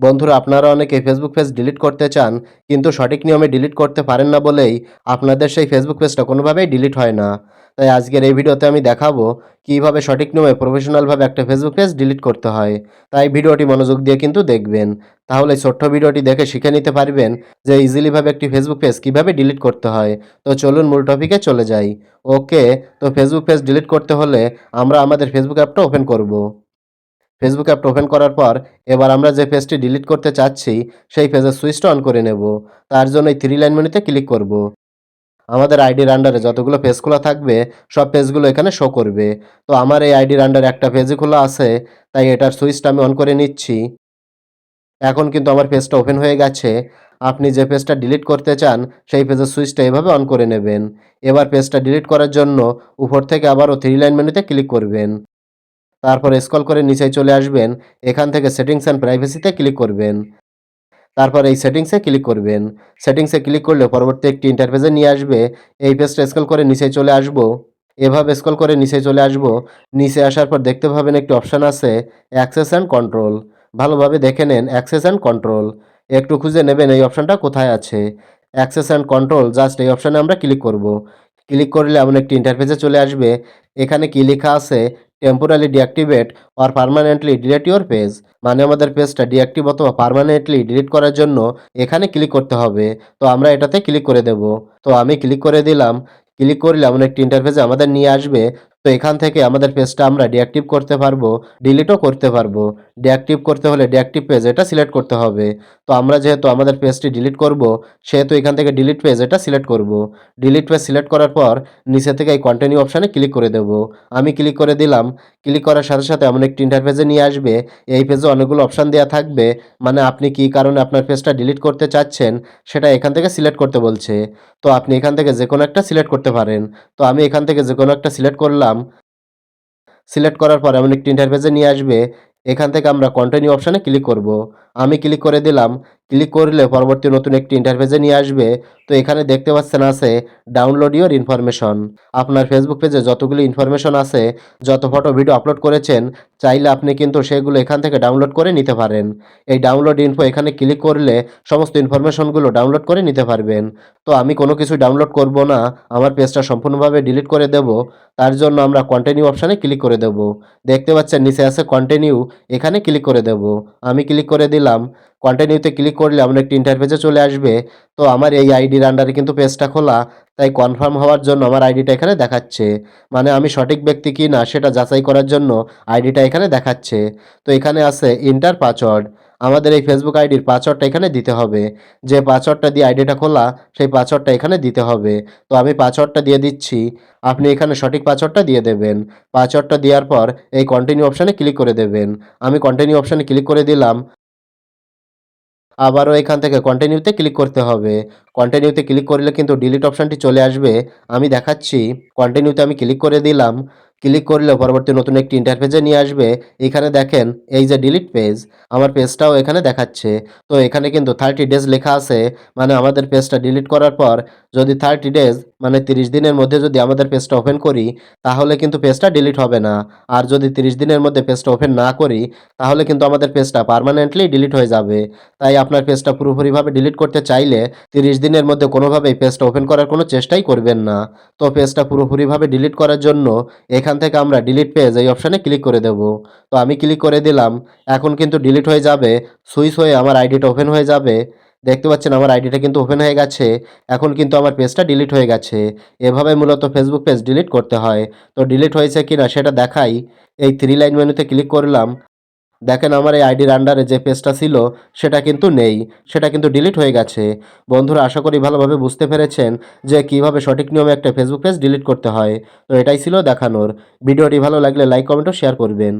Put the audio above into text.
বন্ধুরা, আপনারা অনেকে ফেসবুক পেজ ডিলিট করতে চান, কিন্তু সঠিক নিয়মে ডিলিট করতে পারেন না বলেই আপনাদের সেই ফেসবুক পেজটা কোনোভাবেই ডিলিট হয় না। তাই আজকের এই ভিডিওতে আমি দেখাবো কীভাবে সঠিক নিয়মে প্রফেশনালভাবে একটা ফেসবুক পেজ ডিলিট করতে হয়। তাই ভিডিওটি মনোযোগ দিয়ে কিন্তু দেখবেন। তাহলে ছোট্ট ভিডিওটি দেখে শিখে নিতে পারবেন যে ইজিলিভাবে একটি ফেসবুক পেজ কীভাবে ডিলিট করতে হয়। তো চলুন মূল টপিকে চলে যাই। ওকে, তো ফেসবুক পেজ ডিলিট করতে হলে আমরা আমাদের ফেসবুক অ্যাপটা ওপেন করব। ফেসবুক অ্যাপটা ওপেন করার পর এবার আমরা যে পেজটি ডিলিট করতে চাচ্ছি, সেই পেজের সুইচটা অন করে নেব। তার জন্য এই থ্রি লাইন মেনুতে ক্লিক করব। আমাদের আইডির আন্ডারে যতগুলো পেজ খোলা থাকবে, সব পেজগুলো এখানে শো করবে। তো আমার এই আইডির আন্ডারে একটা পেজই খোলা আছে, তাই এটার সুইচটা আমি অন করে নিচ্ছি। এখন কিন্তু আমার পেজটা ওপেন হয়ে গেছে। আপনি যে পেজটা ডিলিট করতে চান, সেই পেজের সুইচটা এভাবে অন করে নেবেন। এবার পেজটা ডিলিট করার জন্য উপর থেকে আবারও থ্রি লাইন মেনুতে ক্লিক করবেন। তারপর স্কল করে নিচে চলে আসবেন। এখান থেকে সেটিংস অ্যান্ড প্রাইভেসিতে ক্লিক করবেন। তারপর এই সেটিংসে ক্লিক করবেন। সেটিংসে ক্লিক করলে পরবর্তী একটি ইন্টারফেসে নিয়ে আসবে। এই পেজটা স্ক্রল করে নিচে চলে আসব। এভাবে স্ক্রল করে নিচে চলে আসব। নিচে আসার পর দেখতে পাবেন একটি অপশান আছে অ্যাক্সেস অ্যান্ড কন্ট্রোল ভালোভাবে দেখে নেন অ্যাক্সেস অ্যান্ড কন্ট্রোল একটু খুঁজে নেবেন এই অপশানটা কোথায় আছে। অ্যাক্সেস অ্যান্ড কন্ট্রোল জাস্ট এই অপশানে আমরা ক্লিক করব। ক্লিক করলে এমন একটি ইন্টারফেসে চলে আসবে। এখানে কি লেখা আছে temporarily deactivate or permanently delete your page মানে আমাদের পেজটা ডিঅ্যাক্টিভ অথবা পারমানেন্টলি ডিলিট করার জন্য এখানে ক্লিক করতে হবে। তো আমরা এটাতে ক্লিক করে দেব। তো আমি ক্লিক করে দিলাম। ক্লিক করলে এমন একটি ইন্টারফেসে আমাদের নিয়ে আসবে। তো এখান থেকে আমাদের পেজটা আমরা ডিঅ্যাক্টিভ করতে পারব ডিলিটও করতে পারব। ডিঅ্যাক্টিভ করতে হলে ডিঅ্যাক্টিভ পেজ এটা সিলেক্ট করতে হবে। তো আমরা যেহেতু আমাদের পেজটি ডিলিট করব, সেহেতু এখান থেকে ডিলিট পেজ এটা সিলেক্ট করব। ডিলিট পেজ সিলেক্ট করার পর নিচে থেকে এই কন্টিনিউ অপশানে ক্লিক করে দেব। আমি ক্লিক করে দিলাম ক্লিক করার সাথে সাথে এমন একটি ইন্টারফেসে নিয়ে আসবে। এই পেজে অনেকগুলো অপশান দেওয়া থাকবে। মানে আপনি কী কারণে আপনার পেজটা ডিলিট করতে চাচ্ছেন, সেটা এখান থেকে সিলেক্ট করতে বলছে। তো আপনি এখান থেকে যে কোনো একটা সিলেক্ট করতে পারেন। তো আমি এখান থেকে যে কোনো একটা সিলেক্ট করলাম। সিলেক্ট করার পর এমন একটি ইন্টারফেসে নিয়ে আসবে। এখান থেকে আমরা কন্টিনিউ অপশানে ক্লিক করব। আমি ক্লিক করে দিলাম। ক্লিক করলে পরবর্তী নতুন একটি ইন্টারফেসে নিয়ে আসবে। তো এখানে দেখতে পাচ্ছেন আছে ডাউনলোড ইউর ইনফরমেশন আপনার ফেসবুক পেজে যতগুলি ইনফরমেশন আছে, যত ফটো ভিডিও আপলোড করেছেন, চাইলে আপনি কিন্তু সেগুলো এখান থেকে ডাউনলোড করে নিতে পারেন। এই ডাউনলোড ইনফো এখানে ক্লিক করলে সমস্ত ইনফরমেশনগুলো ডাউনলোড করে নিতে পারবেন। তো আমি কোনো কিছু ডাউনলোড করব না, আমার পেজটা সম্পূর্ণভাবে ডিলিট করে দেব, তার জন্য আমরা কন্টিনিউ অপশানে ক্লিক করে দেব। দেখতে পাচ্ছেন নিচে আছে কন্টিনিউ এখানে ক্লিক করে দেব। আমি ক্লিক করে দিলাম কন্টিনিউতে ক্লিক করলে এমন একটি ইন্টারফেসে চলে আসবে। তো আমার এই আইডির আন্ডারে কিন্তু পেজটা খোলা, তাই কনফার্ম হওয়ার জন্য আমার আইডিটা এখানে দেখাচ্ছে। মানে আমি সঠিক ব্যক্তি কি না সেটা যাচাই করার জন্য আইডিটা এখানে দেখাচ্ছে। তো এখানে আছে ইন্টার পাসওয়ার্ড আমাদের এই ফেসবুক আইডির পাসওয়ার্ডটা এখানে দিতে হবে। যে পাসওয়ার্ডটা দিয়ে আইডিটা খোলা, সেই পাসওয়ার্ডটা এখানে দিতে হবে। তো আমি পাসওয়ার্ডটা দিয়ে দিচ্ছি। আপনি এখানে সঠিক পাসওয়ার্ডটা দিয়ে দেবেন। পাসওয়ার্ডটা দেওয়ার পর এই কন্টিনিউ অপশানে ক্লিক করে দেবেন। আমি কন্টিনিউ অপশানে ক্লিক করে দিলাম। আবারও এখান থেকে কন্টিনিউতে ক্লিক করতে হবে। কন্টিনিউতে ক্লিক করলে কিন্তু ডিলিট অপশানটি চলে আসবে। আমি দেখাচ্ছি। কন্টিনিউতে আমি ক্লিক করে দিলাম। ক্লিক করলে পরবর্তী নতুন একটি ইন্টারফেসে নিয়ে আসবে। এখানে দেখেন, এই যে ডিলিট পেজ আমার পেজটাও এখানে দেখাচ্ছে। তো এখানে কিন্তু থার্টি ডেজ লেখা আছে মানে আমাদের পেজটা ডিলিট করার পর যদি থার্টি ডেজ মানে তিরিশ দিনের মধ্যে যদি আমাদের পেজটা ওপেন করি, তাহলে কিন্তু পেজটা ডিলিট হবে না। আর যদি তিরিশ দিনের মধ্যে পেজটা ওপেন না করি, তাহলে কিন্তু আমাদের পেজটা পারমানেন্টলি ডিলিট হয়ে যাবে। তাই আপনার পেজটা পুরোপুরিভাবে ডিলিট করতে চাইলে তিরিশ দিনের মধ্যে কোনোভাবেই পেজটা ওপেন করার কোনো চেষ্টাই করবেন না। তো পেজটা পুরোপুরিভাবে ডিলিট করার জন্য এখান থেকে আমরা ডিলিট পেজ এই অপশানে ক্লিক করে দেব। তো আমি ক্লিক করে দিলাম, এখন কিন্তু ডিলিট হয়ে যাবে, সুইচ হয়ে আমার আইডিটা ওপেন হয়ে যাবে। দেখতে পাচ্ছেন আমার আইডিটা কিন্তু ওপেন হয়ে গেছে, এখন কিন্তু আমার পেজটা ডিলিট হয়ে গেছে। এভাবে মূলত ফেসবুক পেজ ডিলিট করতে হয়। তো ডিলিট হয়েছে কি না সেটা দেখাই। এই থ্রি লাইন মেনুতে ক্লিক করলাম দেখেন আমার এই আইডির আন্ডারে যে পেজটা ছিল, সেটা কিন্তু নেই, সেটা কিন্তু ডিলিট হয়ে গেছে। বন্ধুরা, আশা করি ভালোভাবে বুঝতে পেরেছেন যে কীভাবে সঠিক নিয়মে একটা ফেসবুক পেজ ডিলিট করতে হয়। তো এটাই ছিল দেখানোর। ভিডিওটি ভালো লাগলে লাইক কমেন্ট ও শেয়ার করবেন।